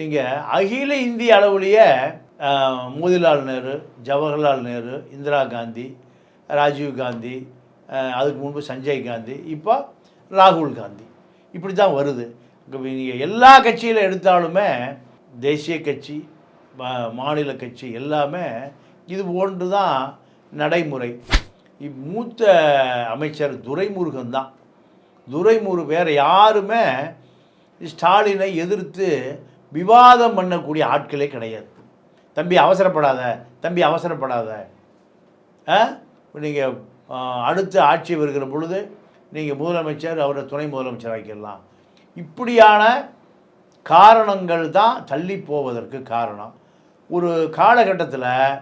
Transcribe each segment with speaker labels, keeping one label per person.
Speaker 1: நீங்கள் அகில இந்திய அளவுலேயே மோதிலால் நேரு ஜவஹர்லால் நேரு இந்திரா காந்தி ராஜீவ் காந்தி அதுக்கு முன்பு சஞ்சய் காந்தி இப்போ ராகுல் காந்தி. இப்படி தான் வருது நீங்கள் எல்லா கட்சியில் எடுத்தாலுமே தேசிய கட்சி மாநில கட்சி எல்லாமே இது போன்று தான் நடைமுறை மூத்த அமைச்சர் துரைமுருகன் தான். துரைமுரு வேறு யாருமே ஸ்டாலினை எதிர்த்து விவாதம் பண்ணக்கூடிய ஆட்களே கிடையாது. தம்பி அவசரப்படாத தம்பி அவசரப்படாத. நீங்கள் அடுத்த ஆட்சி வருகிற பொழுது நீங்கள் முதலமைச்சர் அவரை துணை முதலமைச்சர் ஆக்கிடலாம். இப்படியான காரணங்கள் தான் தள்ளி போவதற்கு காரணம். ஒரு காலகட்டத்தில்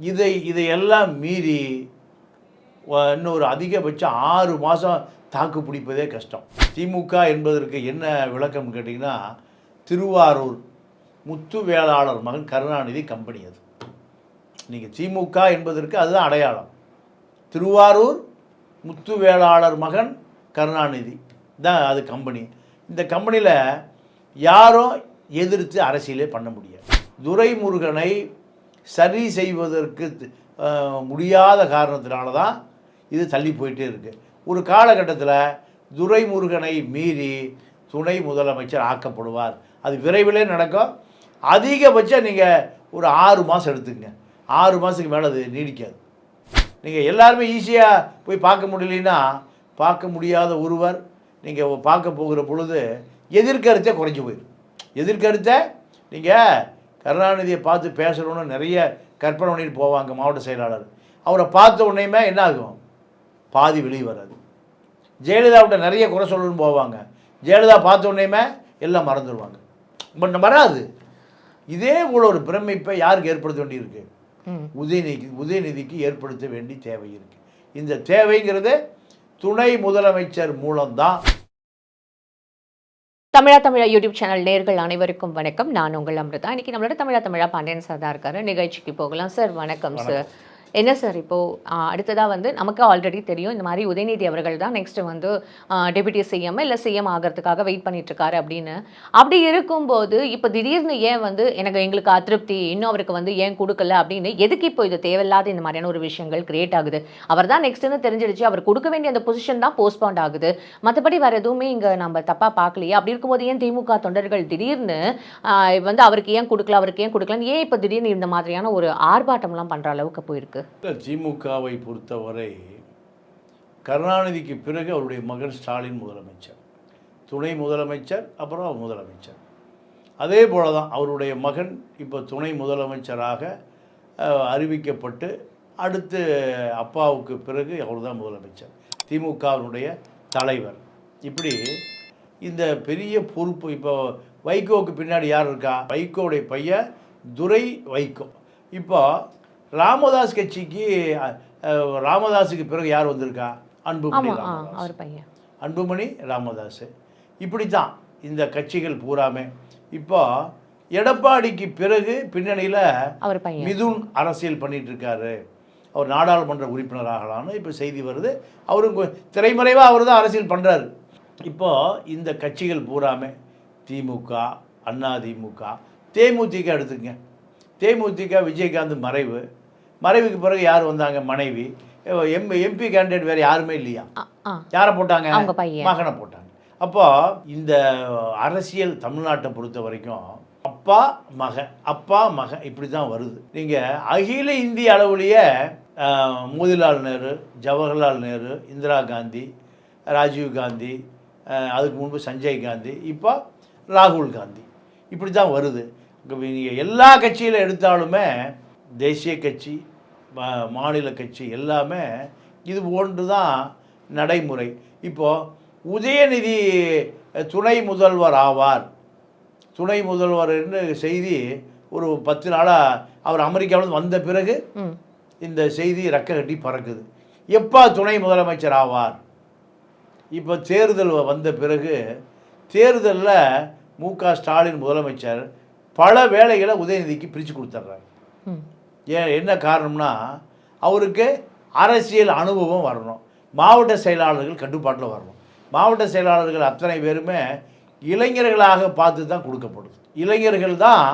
Speaker 1: இதை இதையெல்லாம் மீறி வ- இன்னொரு அதிகபட்சம் ஆறு மாதம் தாக்கு பிடிப்பதே கஷ்டம். திமுக என்பதற்கு என்ன விளக்கம் கேட்டிங்கன்னா திருவாரூர் முத்து வேளாளர் மகன் கருணாநிதி கம்பெனி அது. நீங்கள் திமுக என்பதற்கு அதுதான் அடையாளம். திருவாரூர் முத்து வேளாளர் மகன் கருணாநிதி தான் அது கம்பெனி இந்த கம்பெனியில் யாரும் எதிர்த்து அரசியலே பண்ண முடியாது. துரைமுருகனை சரி செய்வதற்கு முடியாத காரணத்தினால தான் இது தள்ளி போயிட்டே இருக்குது ஒரு காலகட்டத்தில் துரைமுருகனை மீறி துணை முதலமைச்சர் ஆக்கப்படுவார். அது விரைவிலே நடக்கும். அதிகபட்சம் நீங்கள் ஒரு ஆறு மாதம் எடுத்துக்கங்க. ஆறு மாதத்துக்கு மேலே அது நீடிக்காது. நீங்கள் எல்லாருமே ஈஸியாக போய் பார்க்க முடியலன்னா பார்க்க முடியாத ஒருவர் நீங்கள் பார்க்க போகிற பொழுது எதிர்கருத்தே குறைஞ்சி போயிடும். எதிர்கருத்தை நீங்கள் கருணாநிதியை பார்த்து பேசணும்னு நிறைய கற்பனை பண்ணிட்டு போவாங்க மாவட்ட செயலாளர். அவரை பார்த்த உடனேயுமே என்ன ஆகும்? பாதி வெளியே வராது. ஜெயலலிதாவிட்ட நிறைய குறை சொல்லணும்னு போவாங்க. ஜெயலலிதா பார்த்த உடனேயுமே எல்லாம் மறந்துடுவாங்க. பட் வராது. இதே போல ஒரு பிரமிப்பை யாருக்கு ஏற்படுத்த வேண்டியிருக்கு?
Speaker 2: ம்.
Speaker 1: உதயநிதிக்கு உதயநிதிக்கு ஏற்படுத்த வேண்டிய தேவை இருக்கு. இந்த தேவைங்கிறது துணை முதலமைச்சர் மூலம்தான்.
Speaker 2: தமிழா தமிழா யூடியூப் சேனல் நேர்கள் அனைவருக்கும் வணக்கம். நான் உங்கள் அமிர்தா. இன்னைக்கு நம்மளோட தமிழா தமிழா பாண்டியன் சார் தான் இருக்காரு. நிகழ்ச்சிக்கு போகலாம். சார் வணக்கம். சார். என்ன சார் இப்போது அடுத்ததாக வந்து நமக்கு ஆல்ரெடி தெரியும். இந்த மாதிரி உதயநிதி அவர்கள் தான் நெக்ஸ்ட்டு வந்து டெபியூட்டி சிஎம் இல்லை சிஎம் ஆகிறதுக்காக வெயிட் பண்ணிகிட்ருக்காரு அப்படின்னு. அப்படி இருக்கும்போது இப்போ திடீர்னு ஏன் வந்து எனக்கு எங்களுக்கு அதிருப்தி இன்னும் அவருக்கு வந்து ஏன் கொடுக்கல அப்படின்னு எதுக்கு இப்போ இது தேவையில்லாத இந்த மாதிரியான ஒரு விஷயங்கள் கிரியேட் ஆகுது? அவர் தான் நெக்ஸ்ட்னு தெரிஞ்சிடுச்சு. அவர் கொடுக்க வேண்டிய அந்த பொசிஷன் தான் போஸ்ட்பாண்ட் ஆகுது. மற்றபடி வேறு எதுவுமே இங்கே நம்ம தப்பாக பார்க்கலையே. அப்படி இருக்கும்போது ஏன் திமுக தொண்டர்கள் திடீர்னு வந்து அவருக்கு ஏன் கொடுக்கல அவருக்கு ஏன் கொடுக்கலன்னு ஏன் இப்போ திடீர்னு இந்த மாதிரியான ஒரு ஆர்ப்பாட்டம்லாம் பண்ணுற அளவுக்கு போயிருக்கு?
Speaker 1: திமுகவை பொறுத்தவரை கருணாநிதிக்கு பிறகு அவருடைய மகன் ஸ்டாலின் முதலமைச்சர் துணை முதலமைச்சர் அப்புறம் அவர் முதலமைச்சர். அதே போல தான் அவருடைய மகன் இப்போ துணை முதலமைச்சராக அறிவிக்கப்பட்டு அடுத்து அப்பாவுக்கு பிறகு அவர் தான் முதலமைச்சர் திமுகவினுடைய தலைவர். இப்படி இந்த பெரிய பொறுப்பு இப்போ வைகோவுக்கு பின்னாடி யார் இருக்கா? வைகோவுடைய பையன் துரை வைகோ. இப்போ ராமதாஸ் கட்சிக்கு ராமதாஸுக்கு பிறகு யார் வந்திருக்கா? அன்புமணி
Speaker 2: அவர் பையன்.
Speaker 1: அன்புமணி ராமதாஸ். இப்படி தான் இந்த கட்சிகள் பூராமே. இப்போ எடப்பாடிக்கு பிறகு பின்னணியில் மிதுன் அரசியல் பண்ணிட்டு இருக்காரு அவர் நாடாளுமன்ற உறுப்பினர் ஆகலாம்னு இப்போ செய்தி வருது. அவரும் திரைமறைவாக அவர் தான் அரசியல் பண்ணுறாரு இப்போ இந்த கட்சிகள் பூராமே திமுக அதிமுக தேமுதிக எடுத்துக்கங்க. தேமுதிக விஜயகாந்த் மறைவு. மறைவுக்கு பிறகு யார் வந்தாங்க? மனைவி. எம் எம்பி கேண்டிடேட் வேறு யாருமே இல்லையா? யாரை போட்டாங்க? மகனை போட்டாங்க. அப்போ இந்த அரசியல் தமிழ்நாட்டை பொறுத்த வரைக்கும் அப்பா மக அப்பா மக இப்படி தான் வருது. நீங்கள் அகில இந்திய அளவுலேயே மோதிலால் நேரு ஜவஹர்லால் நேரு இந்திரா காந்தி ராஜீவ் காந்தி அதுக்கு முன்பு சஞ்சய் காந்தி இப்போ ராகுல் காந்தி. இப்படி தான் வருது நீங்கள் எல்லா கட்சியில் எடுத்தாலுமே தேசிய கட்சி மாநில கட்சி எல்லாமே இது போன்று தான் நடைமுறை. இப்போது உதயநிதி துணை முதல்வர் ஆவார். துணை முதல்வர்னு செய்தி ஒரு பத்து நாளாக அவர் அமெரிக்காவிலிருந்து வந்த பிறகு இந்த செய்தி ரெக்க கட்டி பறக்குது. எப்போ துணை முதலமைச்சர் ஆவார்? இப்போ தேர்தல் வந்த பிறகு தேர்தலில் மு க ஸ்டாலின் முதலமைச்சர் பல வேலைகளை உதயநிதிக்கு பிரித்து கொடுத்துட்றாரு
Speaker 2: ம்.
Speaker 1: ஏன் என்ன காரணம்னா அவருக்கு அரசியல் அனுபவம் வரணும். மாவட்ட செயலாளர்கள் கட்டுப்பாட்டில் வரணும். மாவட்ட செயலாளர்கள் அத்தனை பேருமே இளைஞர்களாக பார்த்து தான் கொடுக்கப்படுது. இளைஞர்கள் தான்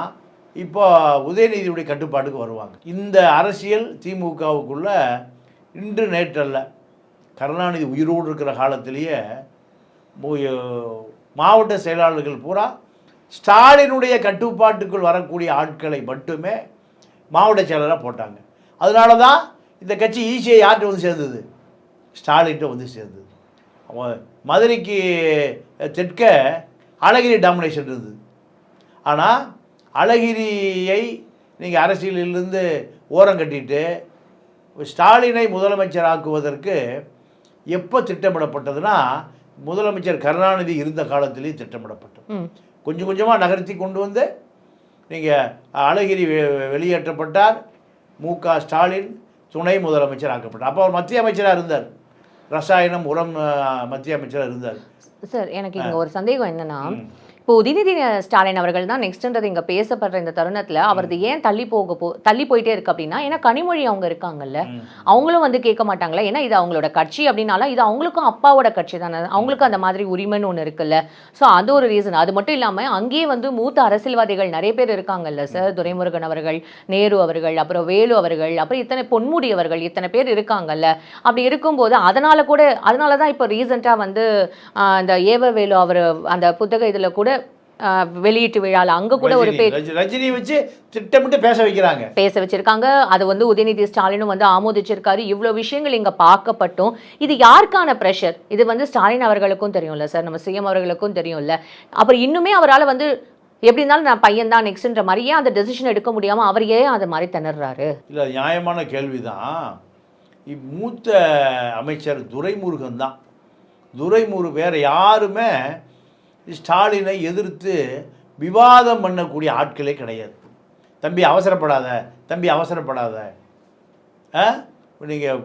Speaker 1: இப்போ உதயநிதியுடைய கட்டுப்பாட்டுக்கு வருவாங்க. இந்த அரசியல் திமுகவுக்குள்ள இன்று நேற்றல்ல கருணாநிதி உயிரோடு இருக்கிற காலத்திலேயே மாவட்ட செயலாளர்கள் பூரா ஸ்டாலினுடைய கட்டுப்பாட்டுக்குள் வரக்கூடிய ஆட்களை மட்டுமே மாவட்ட செயலராக போட்டாங்க. அதனால தான் இந்த கட்சி ஈஸியாக யார்கிட்ட வந்து சேர்ந்தது? ஸ்டாலின்கிட்ட வந்து சேர்ந்தது. மதுரைக்கு தெற்க அழகிரி டாமினேஷன் இருந்தது. ஆனால் அழகிரியை நீங்கள் அரசியலிலிருந்து ஓரம் கட்டிட்டு ஸ்டாலினை முதலமைச்சராக்குவதற்கு எப்போ திட்டமிடப்பட்டதுன்னா முதலமைச்சர் கருணாநிதி இருந்த காலத்திலேயே திட்டமிடப்பட்டது. கொஞ்சம் கொஞ்சமாக நகர்த்தி கொண்டு வந்து நீங்கள் அழகிரி வெளியேற்றப்பட்டார். மு க ஸ்டாலின் துணை முதலமைச்சர் ஆக்கப்பட்டார். அப்போ அவர் மத்திய அமைச்சராக இருந்தார். ரசாயனம் உரம் மத்திய அமைச்சராக இருந்தார்.
Speaker 2: சார் எனக்கு இங்க ஒரு சந்தேகம் என்னன்னா இப்போ உதயநிதி ஸ்டாலின் அவர்கள் தான் நெக்ஸ்ட்ன்றது இங்க பேசப்படுற இந்த தருணத்துல அவரது ஏன் தள்ளி போக போ தள்ளி போயிட்டே இருக்கு அப்படின்னா ஏன்னா கனிமொழி அவங்க இருக்காங்கல்ல. அவங்களும் வந்து கேட்க மாட்டாங்களா? ஏன்னா இது அவங்களோட கட்சி அப்படின்னாலும் இது அவங்களுக்கும் அப்பாவோட கட்சி தானே அவங்களுக்கும் அந்த மாதிரி உரிமைன்னு ஒன்று இருக்குல்ல. ஸோ அது ஒரு ரீசன் அது மட்டும் இல்லாம அங்கேயே வந்து மூத்த அரசியல்வாதிகள் நிறைய பேர் இருக்காங்கல்ல சார் துரைமுருகன் அவர்கள் நேரு அவர்கள் அப்புறம் வேலு அவர்கள் அப்புறம் இத்தனை பொன்முடி அவர்கள் இத்தனை பேர் இருக்காங்கல்ல. அப்படி இருக்கும்போது அதனால கூட அதனால தான் இப்போ ரீசெண்டாக வந்து ஆஹ், இந்த ஏவ வேலு அவர் அந்த புத்தக இதில் கூட வெளியீட்டு விழால அங்க கூட ஒரு
Speaker 1: ரஜினி வச்சு திட்டமிட்டு பேச வைக்கிறாங்க.
Speaker 2: பேச வச்சிருக்காங்க. அது வந்து உதயநிதி ஸ்டாலினும் வந்து ஆமோதிச்சிருக்காரு. இவ்வளோ விஷயங்கள் இங்க பார்க்கப்பட்டும். இது யாருக்கான ப்ரெஷர் இது வந்து ஸ்டாலின் அவர்களுக்கும் தெரியும்ல சார். நம்ம சிஎம் அவர்களுக்கும் தெரியும்ல. அப்புறம் இன்னுமே அவரால் வந்து எப்படி இருந்தாலும் நான் பையன் தான் நெக்ஸ்ட்ன்ற மாதிரி ஏன் அந்த டெசிஷன் எடுக்க முடியாம அவர் ஏன் அது மாதிரி திணறாரு?
Speaker 1: இல்லை நியாயமான கேள்விதான். இப் மூத்த அமைச்சர் துரைமுருகன் தான். துரைமுரு வேற யாருமே ஸ்டாலினை எதிர்த்து விவாதம் பண்ணக்கூடிய ஆட்களே கிடையாது. தம்பி அவசரப்படாத தம்பி அவசரப்படாத. நீங்கள்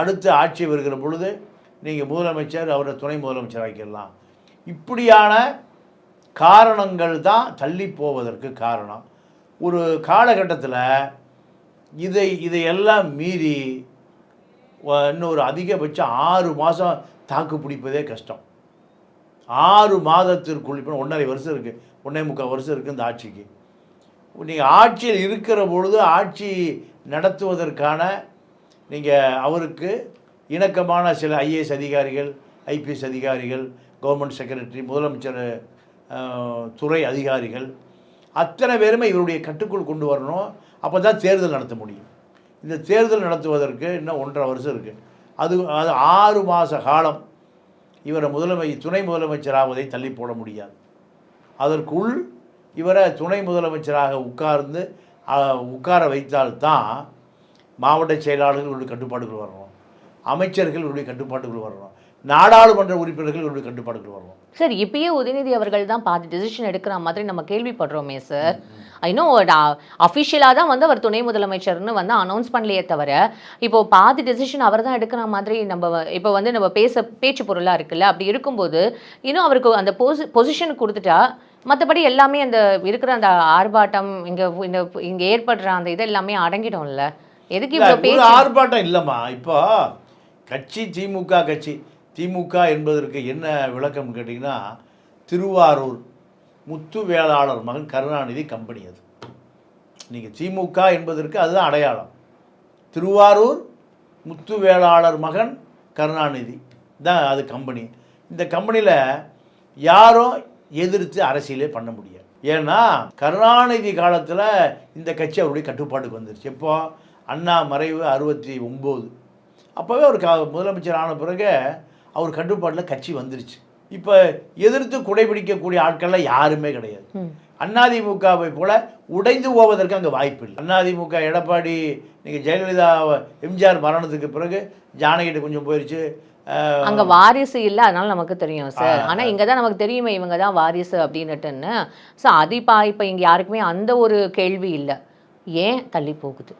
Speaker 1: அடுத்து ஆட்சி வருகிற பொழுது நீங்கள் முதலமைச்சர் அவரை துணை முதலமைச்சர் ஆக்கிடலாம். இப்படியான காரணங்கள் தான் தள்ளி போவதற்கு காரணம். ஒரு காலகட்டத்தில் இதை இதையெல்லாம் மீறி இன்னொரு அதிகபட்சம் ஆறு மாதம் தாக்கு பிடிப்பதே கஷ்டம். ஆறு மாதத்திற்குள் இப்போ ஒன்றரை வருஷம் இருக்குது ஒன்றே முக்கால் வருஷம் இருக்குது இந்த ஆட்சிக்கு. நீங்கள் ஆட்சியில் இருக்கிற பொழுது ஆட்சி நடத்துவதற்கான நீங்கள் அவருக்கு இணக்கமான சில ஐஏஎஸ் அதிகாரிகள் ஐபிஎஸ் அதிகாரிகள் கவர்மெண்ட் செக்ரட்டரி முதலமைச்சர் துறை அதிகாரிகள் அத்தனை பேருமே இவருடைய கட்டுக்குள் கொண்டு வரணும். அப்போ தான் தேர்தல் நடத்த முடியும். இந்த தேர்தல் நடத்துவதற்கு இன்னும் ஒன்றரை வருஷம் இருக்குது அது அது ஆறு மாத காலம் இவரை முதலமை துணை முதலமைச்சராவதை தள்ளி போட முடியாது. அதற்குள் இவரை துணை முதலமைச்சராக உட்கார்ந்து உட்கார வைத்தால்தான் மாவட்ட செயலாளர்களுடைய கட்டுப்பாடுகள் வரணும். அமைச்சர்களுடைய கட்டுப்பாட்டுகள் வரணும். நாடாளுமன்ற உறுப்பினர்களுடைய கட்டுப்பாடுகள் வரணும்
Speaker 2: சார் இப்பயே உதயநிதி அவர்கள் தான் பாதி டெசிஷன் எடுக்கிற மாதிரி நம்ம கேள்விப்படுறோமே சார் இன்னும் அஃபிஷியலாக தான் வந்து அவர் துணை முதலமைச்சர்னு வந்து அனௌன்ஸ் பண்ணலையே தவிர இப்போ பாதி டெசிஷன் அவர் தான் எடுக்கிற மாதிரி நம்ம இப்போ வந்து நம்ம பேச பேச்சு பொருளாக இருக்குல்ல அப்படி இருக்கும்போது இன்னும் அவருக்கு அந்த பொசி பொசிஷன் கொடுத்துட்டா மற்றபடி எல்லாமே அந்த இருக்கிற அந்த ஆர்ப்பாட்டம் இங்கே இந்த இங்கே ஏற்படுற அந்த இது எல்லாமே அடங்கிடும்ல. எதுக்கு இவ்வளோ
Speaker 1: ஆர்ப்பாட்டம் இல்லைம்மா. இப்போ கட்சி திமுக கட்சி திமுக என்பதற்கு என்ன விளக்கம் கேட்டிங்கன்னா திருவாரூர் முத்து வேளாளர் மகன் கருணாநிதி கம்பெனி அது. நீங்கள் திமுக என்பதற்கு அதுதான் அடையாளம். திருவாரூர் முத்து வேளாளர் மகன் கருணாநிதி தான் அது கம்பெனி இந்த கம்பெனியில் யாரும் எதிர்த்து அரசியலே பண்ண முடியாது. ஏன்னா கருணாநிதி காலத்தில் இந்த கட்சி அவருடைய கட்டுப்பாட்டுக்கு வந்துருச்சு. எப்போ? அண்ணா மறைவு அறுபத்தி ஒம்பது. அப்போவே அவர் க முதலமைச்சர் ஆன பிறகு அவர் கட்டுப்பாட்டில் கட்சி வந்துருச்சு. இப்போ எதிர்த்து குடைபிடிக்கக்கூடிய ஆட்கள்லாம் யாருமே கிடையாது. அதிமுகவை போல உடைந்து போவதற்கு அங்கே வாய்ப்பு இல்லை. அதிமுக எடப்பாடி நீங்கள் ஜெயலலிதா எம்ஜிஆர் மரணத்துக்கு பிறகு ஜானகிட்ட கொஞ்சம் போயிடுச்சு
Speaker 2: அங்க வாரிசு இல்ல அதனால நமக்கு தெரியும் சார் ஆனா இங்க தான் நமக்கு தெரியுமே இவங்க தான் வாரிசு அப்படின்னுட்டுன்னு. ஸோ அது இப்போ இப்போ இங்க யாருக்குமே அந்த ஒரு கேள்வி இல்ல. ஏன் தள்ளி போகுது?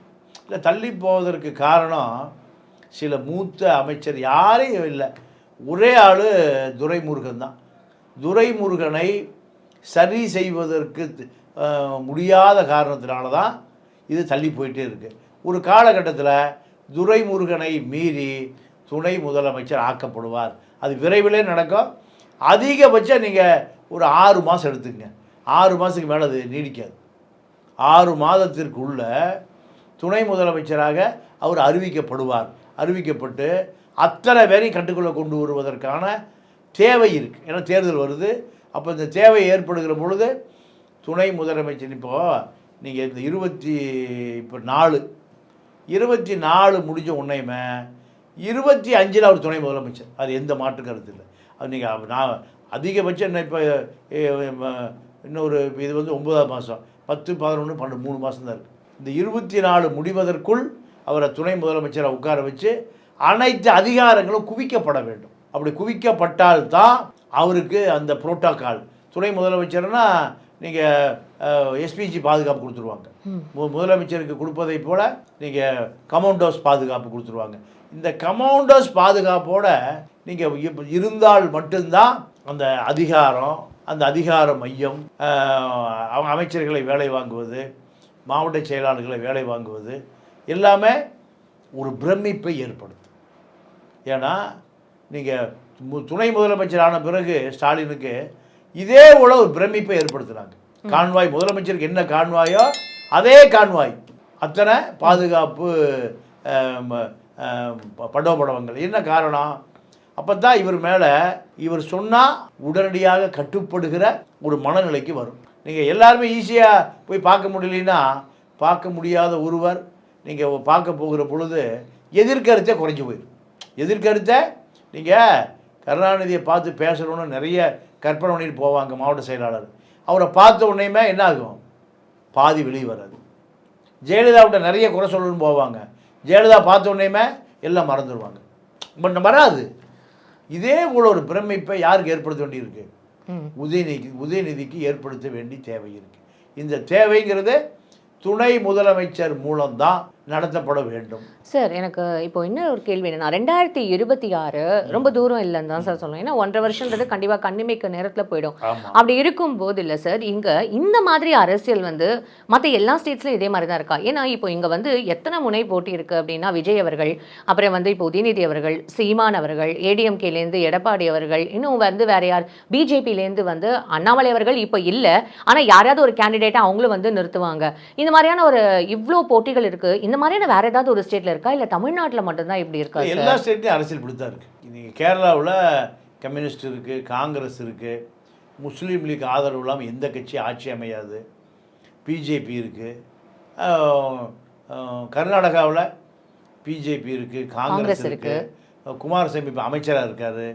Speaker 1: இல்லை தள்ளி போவதற்கு காரணம் சில மூத்த அமைச்சர் யாரையும் இல்லை. ஒரே ஆள் துரைமுருகன் தான். துரைமுருகனை சரி செய்வதற்கு முடியாத காரணத்தினால தான் இது தள்ளி போயிட்டே இருக்குது ஒரு காலகட்டத்தில் துரைமுருகனை மீறி துணை முதலமைச்சர் ஆக்கப்படுவார். அது விரைவிலே நடக்கும். அதிகபட்சம் நீங்கள் ஒரு ஆறு மாதம் எடுத்துக்கங்க. ஆறு மாதத்துக்கு மேலே அது நீடிக்காது. ஆறு மாதத்திற்குள்ள துணை முதலமைச்சராக அவர் அறிவிக்கப்படுவார். அறிவிக்கப்பட்டு அத்தனை பேரையும் கட்டுக்குள்ளே கொண்டு வருவதற்கான தேவை இருக்குது ஏன்னா தேர்தல் வருது. அப்போ இந்த தேவை ஏற்படுகிற பொழுது துணை முதலமைச்சர் இப்போது நீங்கள் இந்த இருபத்தி இப்போ நாலு இருபத்தி நாலு முடிஞ்ச உன்னையுமே இருபத்தி அஞ்சில் அவர் துணை முதலமைச்சர். அது எந்த மாற்று கருத்து இல்லை. அது நீங்கள் நான் அதிகபட்சம் என்ன இப்போ இன்னொரு இது வந்து ஒன்பதாவது மாதம் பத்து பதினொன்று பன்னெண்டு மூணு மாதம் தான் இருக்குது இந்த இருபத்தி நாலு முடிவதற்குள் அவரை துணை முதலமைச்சரை உட்கார வச்சு அனைத்து அதிகாரங்களும் குவிக்கப்பட வேண்டும். அப்படி குவிக்கப்பட்டால்தான் அவருக்கு அந்த புரோட்டோக்கால். துணை முதலமைச்சர்னா நீங்கள் எஸ்பிஜி பாதுகாப்பு கொடுத்துருவாங்க. மு- முதலமைச்சருக்கு கொடுப்பதை போல நீங்கள் கமௌண்டோஸ் பாதுகாப்பு கொடுத்துருவாங்க. இந்த கமௌண்டோஸ் பாதுகாப்போட நீங்கள் இருந்தால் மட்டும்தான் அந்த அதிகாரம் அந்த அதிகார மையம் அமைச்சர்களை வேலை வாங்குவது மாவட்ட செயலாளர்களை வேலை வாங்குவது எல்லாமே ஒரு பிரமிப்பை ஏற்படுத்தும். ஏன்னா நீங்கள் துணை முதலமைச்சர் ஆன பிறகு ஸ்டாலினுக்கு இதே ஒரு பிரமிப்பை ஏற்படுத்துனாங்க கான்வாய் முதலமைச்சருக்கு என்ன கான்வாயோ அதே கான்வாய். அத்தனை பாதுகாப்பு படோபடவங்கள். என்ன காரணம்? அப்போ தான் இவர் மேலே இவர் சொன்னால் உடனடியாக கட்டுப்படுகிற ஒரு மனநிலைக்கு வரும். நீங்கள் எல்லாருமே ஈஸியாக போய் பார்க்க முடியலன்னா பார்க்க முடியாத ஒருவர் நீங்கள் பார்க்க போகிற பொழுது எதிர்கருத்தே குறைஞ்சி போயிடும் எதிர்கருத்தை? நீங்கள் கருணாநிதியை பார்த்து பேசணும்னு நிறைய கற்பனை பண்ணிட்டு போவாங்க மாவட்ட செயலாளர். அவரை பார்த்த உடனேயுமே என்ன ஆகும் பாதி வெளியே வராது. ஜெயலலிதாவிட்ட நிறைய குறை சொல்லணும்னு போவாங்க. ஜெயலலிதா பார்த்த உடனேயுமே எல்லாம் மறந்துடுவாங்க. பட் வராது. இதே போல ஒரு பிரமிப்பை யாருக்கு ஏற்படுத்த வேண்டியிருக்கு?
Speaker 2: ம்.
Speaker 1: உதயநிதிக்கு ஏற்படுத்த வேண்டிய தேவை இருக்கு. இந்த தேவைங்கிறது துணை முதலமைச்சர் மூலம்தான். நடத்தப்பட வேண்டும்.
Speaker 2: சார் எனக்கு இப்போ இன்னும் ஒரு கேள்வி என்னன்னா ரெண்டாயிரத்தி இருபத்தி ஆறு ரொம்ப தூரம் இல்லைன்னு தான் சார் சொல்லணும் ஏன்னா ஒன்றரை வருஷன்றது கண்டிப்பாக கண்ணிமைக்க நேரத்தில் போயிடும். அப்படி இருக்கும்போது இல்லை சார் இங்கே இந்த மாதிரி அரசியல் வந்து மற்ற எல்லா ஸ்டேட்ஸ்லையும் இதே மாதிரி தான் இருக்கா? ஏன்னா இப்போ இங்கே வந்து எத்தனை முனை போட்டி இருக்குது அப்படின்னா விஜய் அவர்கள் அப்புறம் வந்து இப்போ உதயநிதி அவர்கள் சீமான் அவர்கள் ஏடிஎம்கேலேருந்து எடப்பாடி அவர்கள் இன்னும் வந்து வேற யார்? பிஜேபியிலேருந்து வந்து அண்ணாமலை அவர்கள் இப்போ இல்லை. ஆனால் யாராவது ஒரு கேண்டிடேட்டை அவங்களும் வந்து நிறுத்துவாங்க. இந்த மாதிரியான ஒரு இவ்வளோ போட்டிகள் இருக்குது இந்த மாதிரியான வேற ஏதாவது ஒரு ஸ்டேட்டில் இருக்கா? இல்லை தமிழ்நாட்டில் மட்டும்தான் இப்படி இருக்கா
Speaker 1: எல்லா ஸ்டேட்லையும் அரசியல் இப்படி தான் இருக்குது நீங்கள் கேரளாவில் கம்யூனிஸ்ட் இருக்குது காங்கிரஸ் இருக்குது முஸ்லீம் லீக் ஆதரவு இல்லாமல் எந்த கட்சி ஆட்சி அமையாது பிஜேபி இருக்குது கர்நாடகாவில் பிஜேபி இருக்குது காங்கிரஸ் இருக்குது குமாரசாமி இப்போ அமைச்சராக இருக்கார்.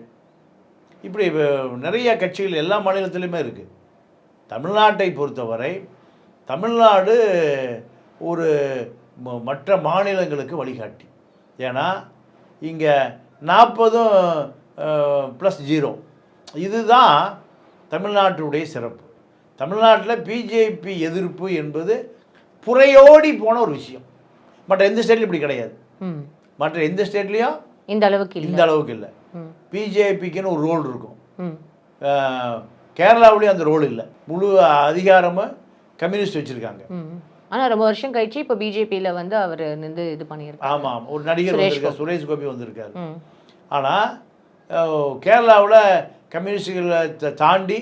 Speaker 1: இப்படி இப்ப நிறைய கட்சிகள் எல்லா மாநிலத்திலையுமே இருக்குது தமிழ்நாட்டை பொறுத்தவரை தமிழ்நாடு ஒரு மற்ற மாநிலங்களுக்கு வழிகாட்டி. ஏன்னா இங்கே நாற்பதும் ப்ளஸ் ஜீரோ இதுதான் தமிழ்நாட்டுடைய சிறப்பு. தமிழ்நாட்டில் பிஜேபி எதிர்ப்பு என்பது புறையோடி போன ஒரு விஷயம். மற்ற எந்த ஸ்டேட்லையும் இப்படி கிடையாது. மற்ற எந்த ஸ்டேட்லேயும்
Speaker 2: இந்த அளவுக்கு
Speaker 1: இந்த அளவுக்கு இல்லை. பிஜேபிக்குன்னு ஒரு ரோல் இருக்கும். கேரளாவுலேயும் அந்த ரோல் இல்லை. முழு அதிகாரமும் கம்யூனிஸ்ட் வச்சுருக்காங்க.
Speaker 2: ஆனால் ரொம்ப வருஷம் கழிச்சு இப்போ பிஜேபியில் வந்து அவர் நின்று இது பண்ணியிருக்காரு.
Speaker 1: ஆமாம். ஒரு நடிகர் வந்திருக்கார் சுரேஷ் கோபி வந்திருக்காரு. ஆனால் கேரளாவில் கம்யூனிஸ்டுகளை தாண்டி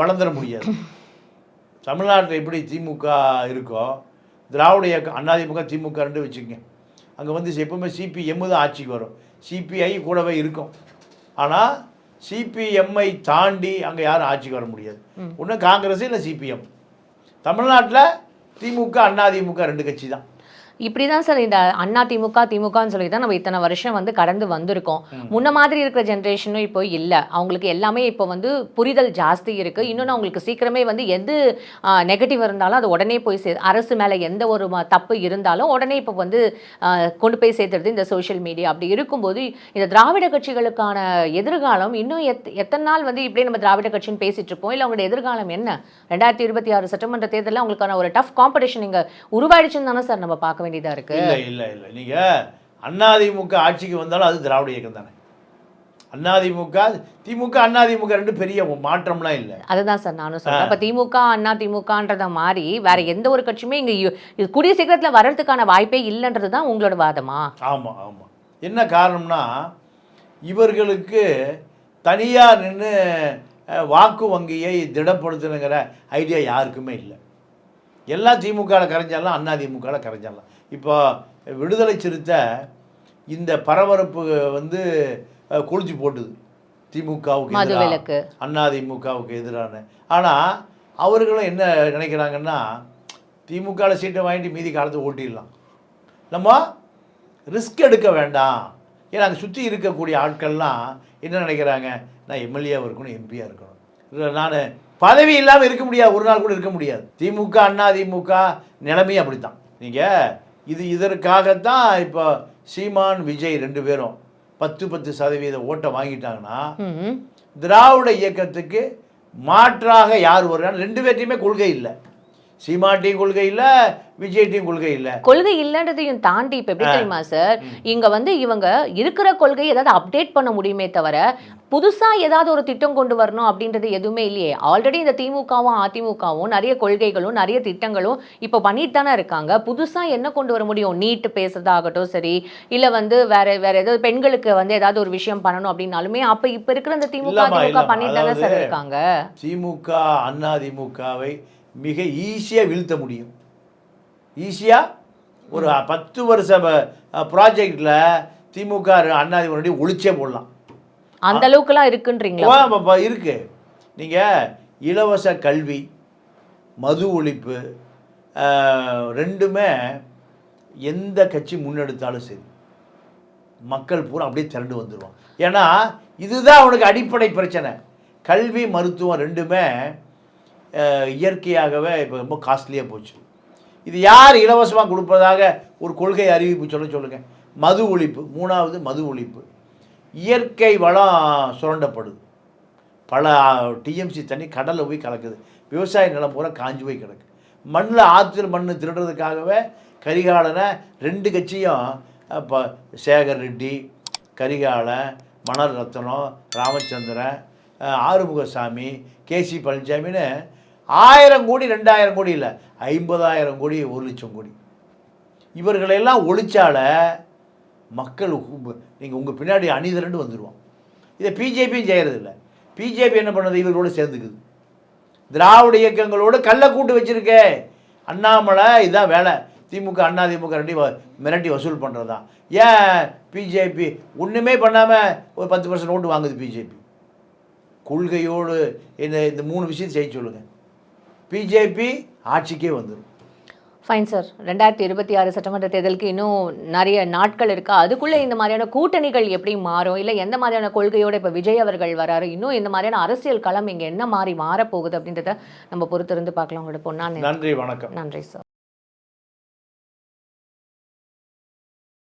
Speaker 1: வளர்ந்துட முடியாது. தமிழ்நாட்டில் எப்படி திமுக இருக்கோ திராவிட இயக்கம் அதிமுக திமுக ரெண்டு வச்சுக்கங்க. அங்கே வந்து எப்பவுமே சிபிஎம் தான் ஆட்சிக்கு வரும். சிபிஐ கூடவே இருக்கும். ஆனால் சிபிஎம்ஐ தாண்டி அங்கே யாரும் ஆட்சிக்கு வர முடியாது. ஒன்று காங்கிரஸ் இல்லை சிபிஎம் தமிழ்நாட்டில் திமுக அண்ணா திமுக ரெண்டு கட்சி தான்
Speaker 2: இப்படி தான் சார் இந்த அண்ணா திமுக திமுகன்னு சொல்லி தான் நம்ம இத்தனை வருஷம் வந்து கடந்து வந்திருக்கோம். முன்ன மாதிரி இருக்கிற ஜென்ரேஷனும் இப்போ இல்லை. அவங்களுக்கு எல்லாமே இப்போ வந்து புரிதல் ஜாஸ்தி இருக்கு. இன்னொன்று அவங்களுக்கு சீக்கிரமே வந்து எது நெகட்டிவ் இருந்தாலும் அது உடனே போய் சே அரசு மேலே எந்த ஒரு ம- தப்பு இருந்தாலும் உடனே இப்போ வந்து கொண்டு போய் சேர்த்துறது இந்த சோஷியல் மீடியா அப்படி இருக்கும்போது இந்த திராவிட கட்சிகளுக்கான எதிர்காலம் இன்னும் எத் எத்தனை நாள் வந்து இப்படியே நம்ம திராவிட கட்சின்னு பேசிட்டு இருப்போம்? இல்லை அவங்களோட எதிர்காலம் என்ன? ரெண்டாயிரத்தி இருபத்தி ஆறு சட்டமன்ற தேர்தலில் அவங்களுக்கான ஒரு டஃப் காம்படிஷன் இங்கே உருவாயிடுச்சுன்னு தானே சார் நம்ம பார்க்க வேண்டியதாக இருக்கு.
Speaker 1: இல்லை இல்லை இல்லை. நீங்கள் அதிமுக ஆட்சிக்கு வந்தாலும் அது திராவிட இயக்கம் தானே. அதிமுக திமுக அதிமுக ரெண்டு பெரிய மாற்றம்லாம் இல்லை.
Speaker 2: அதுதான் சார் நானும் சொல்றேன். அப்ப திமுக அண்ணா திமுகன்றத மாதிரி வேற எந்த ஒரு கட்சியுமே இங்க இது கூடிய சீக்கிரத்துல வர்றதுக்கான வாய்ப்பே இல்லைன்றது தான் உங்களோட வாதமா?
Speaker 1: ஆமாம் ஆமாம் என்ன காரணம்னா இவர்களுக்கு தனியாக நின்று வாக்கு வங்கியை திடப்படுத்தணுங்கிற ஐடியா யாருக்குமே இல்லை. எல்லாம் திமுகவில் கரைஞ்சாலாம் அண்ணா திமுகவில் கரைஞ்சாலாம். இப்போ விடுதலை சிறுத்தை இந்த பரபரப்பு வந்து கொளுத்தி போட்டுது. திமுகவுக்கு எதிராக அண்ணா திமுகவுக்கு எதிரான ஆனால் அவர்களும் என்ன நினைக்கிறாங்கன்னா திமுகவில் சீட்டை வாங்கிட்டு மீதி காலத்தை ஓட்டிடலாம். நம்ம ரிஸ்க் எடுக்க வேண்டாம். ஏன்னா அங்கே சுற்றி இருக்கக்கூடிய ஆட்கள்லாம் என்ன நினைக்கிறாங்க? நான் எம்எல்ஏவாக இருக்கணும் எம்பியாக இருக்கணும். நான் பதவி இல்லாமல் இருக்க முடியாது. ஒரு நாள் கூட இருக்க முடியாது. திமுக அண்ணா திமுக நிலைமையும் அப்படித்தான். நீங்கள் இது இதற்காகத்தான் இப்போ சீமான் விஜய் ரெண்டு பேரும் பத்து பத்து சதவீத ஓட்டை வாங்கிட்டாங்கன்னா திராவிட இயக்கத்துக்கு மாற்றாக யார் வருகிறான்னு ரெண்டு பேர்ட்டையுமே கொள்கை இல்லை. சீமாட்டியும் கொள்கை இல்லை விஜய்ட்டையும் கொள்கை இல்லை.
Speaker 2: கொள்கை இல்லைன்றதையும் தாண்டி இப்ப எப்படி தெரியுமா சார்? இங்க வந்து இவங்க இருக்கிற கொள்கையை ஏதாவது அப்டேட் பண்ண முடியுமே தவிர புதுசா ஏதாவது ஒரு திட்டம் கொண்டு வரணும் அப்படின்றது எதுவுமே இல்லையே. ஆல்ரெடி இந்த திமுகவும் அதிமுகவும் நிறைய கொள்கைகளும் நிறைய திட்டங்களும் இப்ப பண்ணிட்டு தானே இருக்காங்க. புதுசா என்ன கொண்டு வர முடியும்? நீட் பேசுறதாகட்டும் சரி இல்ல வந்து வேற வேற ஏதாவது பெண்களுக்கு வந்து ஏதாவது ஒரு விஷயம் பண்ணணும் அப்படின்னாலுமே அப்ப இப்ப இருக்கிற இந்த திமுக அதிமுக. பண்ணிட்டு தானே சார் இருக்காங்க?
Speaker 1: திமுக அண்ணா திமுகவை மிக ஈஸியாக வீழ்த்த முடியும். ஈஸியாக ஒரு பத்து வருஷ ப்ராஜெக்டில் திமுக அண்ணா திமுக ஒழிச்சே போடலாம்.
Speaker 2: அந்த அளவுக்குலாம் இருக்குன்றீங்களா?
Speaker 1: இருக்கு. நீங்கள் இலவச கல்வி மது ஒழிப்பு ரெண்டுமே எந்த கட்சி முன்னெடுத்தாலும் சரி மக்கள் பூரா அப்படியே திரண்டு வந்துடுவான் ஏன்னா இதுதான் அவனுக்கு அடிப்படை பிரச்சனை. கல்வி மருத்துவம் ரெண்டுமே இயற்கையாகவே இப்போ ரொம்ப காஸ்ட்லியாக போச்சு. இது யார் இலவசமாக கொடுப்பதாக ஒரு கொள்கை அறிவிப்பு சொல்ல சொல்லுங்கள் மது ஒழிப்பு. மூணாவது மது ஒழிப்பு. இயற்கை வளம் சுரண்டப்படுது. பல டிஎம்சி தண்ணி கடலில் போய் கலக்குது. விவசாய நிலம் பூரா காஞ்சு போய் கிடக்கு. மண்ணில் ஆற்றுல மண் திருடுறதுக்காகவே கரிகாலனை ரெண்டு கட்சியும் இப்போ சேகர் ரெட்டி கரிகாலன் மணல் ரத்னம் ராமச்சந்திரன் ஆறுமுகசாமி கேசி பழனிசாமின்னு ஆயிரம் கோடி ரெண்டாயிரம் கோடி இல்லை ஐம்பதாயிரம் கோடி ஒரு லட்சம் கோடி. இவர்களெல்லாம் ஒழிச்சால மக்கள் நீங்கள் உங்கள் பின்னாடி அணிதிரண்டு வந்துடுவான் இதை பிஜேபியும் செய்கிறதில்ல பிஜேபி என்ன பண்ணுது? இவர்களோடு சேர்ந்துக்குது. திராவிட இயக்கங்களோடு கள்ள கூட்டு வச்சுருக்கே. அண்ணாமலை இதான் வேலை. திமுக அண்ணா திமுக ரெண்டையும் மிரட்டி வசூல் பண்ணுறது தான் ஏன் பிஜேபி ஒன்றுமே பண்ணாமல் ஒரு பத்து பர்சன்ட் ஓட்டு வாங்குது பிஜேபி? கொள்கையோடு இந்த இந்த மூணு விஷயம் செய்ய சொல்லுங்கள் பிஜேபி ஆட்சிக்கே வந்துடும்
Speaker 2: ஃபைன் சார் ரெண்டாயிரத்தி இருபத்தி ஆறு சட்டமன்ற தேர்தலுக்கு இன்னும் நிறைய நாட்கள் இருக்கா? அதுக்குள்ள இந்த மாதிரியான கூட்டணிகள் எப்படி மாறும்? இல்லை எந்த மாதிரியான கொள்கையோட இப்போ விஜய் அவர்கள் வராரு? இன்னும் இந்த மாதிரியான அரசியல் களம் இங்கே என்ன மாறி மாறப்போகுது அப்படின்றத நம்ம பொறுத்திருந்து பார்க்கலாம். உங்களோட பொண்ணா
Speaker 1: நன்றி வணக்கம்.
Speaker 2: நன்றி சார்